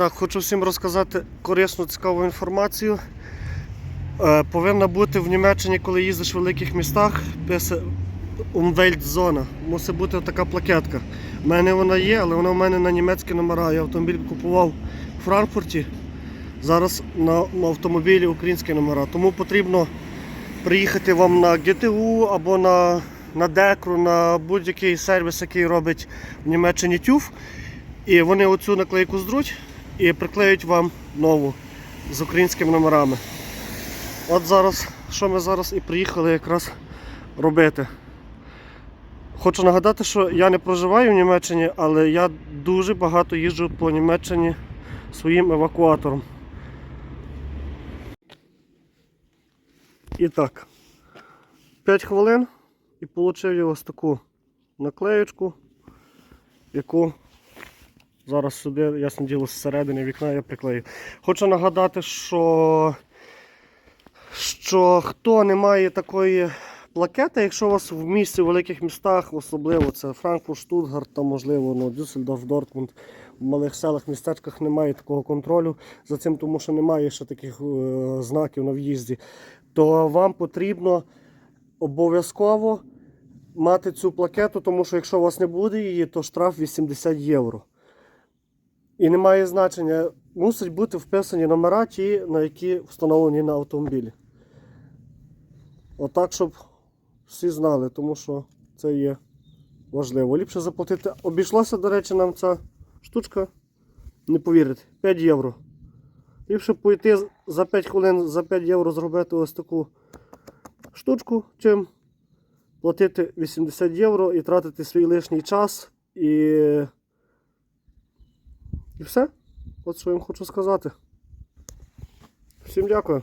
Так, хочу всім розказати корисну, цікаву інформацію. Е, повинна бути в Німеччині, коли їздиш в великих містах, Umweltzone. Мусить бути така плакетка. У мене вона є, але вона в мене на німецькі номера. Я автомобіль купував у Франкфурті. Зараз на, автомобілі українські номера. Тому потрібно приїхати вам на ГТУ або на, на Декру, на будь-який сервіс, який робить в Німеччині TÜV. І вони оцю наклейку здруть і приклеють вам нову з українськими номерами. От зараз, що ми зараз і приїхали якраз робити. Хочу нагадати, що я не проживаю в Німеччині, але я дуже багато їжджу по Німеччині своїм евакуатором. І так, 5 хвилин і отримав я ось таку наклеєчку, яку зараз сюди, ясне діло, зсередини вікна я приклею. Хочу нагадати, що, що хто не має такої плакети, якщо у вас в місті, в великих містах, особливо це Франкфурт, Штутгарт, там, можливо, ну, Дюссельдорф, Дортмунд, в малих селах, містечках немає такого контролю за цим, тому що немає ще таких е, знаків на в'їзді, то вам потрібно обов'язково мати цю плакету, тому що якщо у вас не буде її, то штраф 80 євро. І немає значення, мусить бути вписані номера ті, на які встановлені на автомобілі. Отак, щоб всі знали, тому що це є важливо. Ліпше заплатити. Обійшлося, до речі, нам ця штучка, не повірите, 5 євро. Ліпше пойти за 5 хвилин за 5 євро зробити ось таку штучку, чим платити 80 євро і тратити свій лишній час і. І все. От що я вам хочу сказати. Всім дякую.